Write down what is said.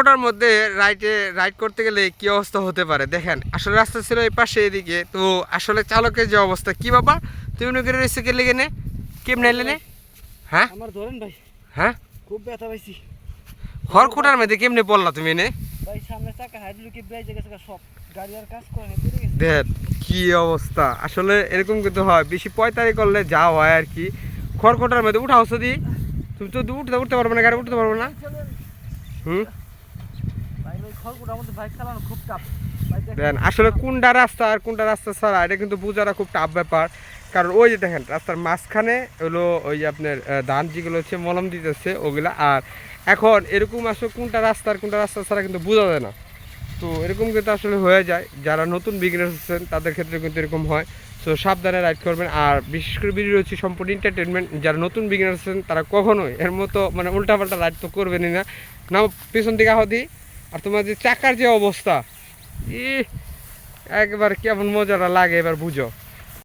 ওটার মধ্যে রাইটে রাইড করতে গেলে কি অবস্থা হতে পারে? দেখেন আসলে রাস্তা ছিল এই পাশে এদিকে তো আসলে চালকের যে অবস্থা কি বাবা? তুমি মনে করে রয়েছে কে লেগে নে? কেমনে এলে হ্যাঁ? আমার ধরেন ভাই। হ্যাঁ? খুব ব্যথা পাইছি। খড়কুটার মধ্যে কেমনে পড়লা তুমি এনে? ভাই সামনে চাকা হাইড্রোলিকে বেজে গেছে গা সব গাড়ি আর কাজ করে না দেখ কি অবস্থা। আসলে এরকম কিন্তু হয় বেশি পয়তারি করলে যা হয় আর কি। খড়কুটার মধ্যে উঠাও দি তুমি তো উঠতে উঠতে পারবে না গাড়ি উঠতে পারবে না। হুম ভাই ভাই খড়কুটার মধ্যে বাইক চালানো খুব টাফ ভাই দেখ দেখেন আসলে কোনটা রাস্তা আর কোনটা রাস্তা ছাড়া, এটা কিন্তু বোঝাটা খুব টাফ ব্যাপার। কারণ ওই যে দেখেন, রাস্তার মাঝখানে হলো ওই আপনার ধান যেগুলো হচ্ছে, মলম দিতেছে ওগুলা। আর এখন এরকম আসলে কোনটা রাস্তা আর কোনটা রাস্তা ছাড়া কিন্তু বোঝা যায় না। তো এরকম কিন্তু আসলে হয়ে যায়। যারা নতুন বিগিনার্স আছেন, তাদের ক্ষেত্রে কিন্তু এরকম হয়। তো সাবধানে রাইড করবেন। আর বিশেষ করে ভিডিও হচ্ছে সম্পূর্ণ এন্টারটেনমেন্ট যারা নতুন বিগিনার্স আছেন, তারা কখনোই এর মতো মানে উল্টাপাল্টা রাইড তো করবেনই না। না পিছন দিকে আহদি আর তোমার যে চাকার যে অবস্থা ই একবার কেমন মজাটা লাগে এবার বুঝো।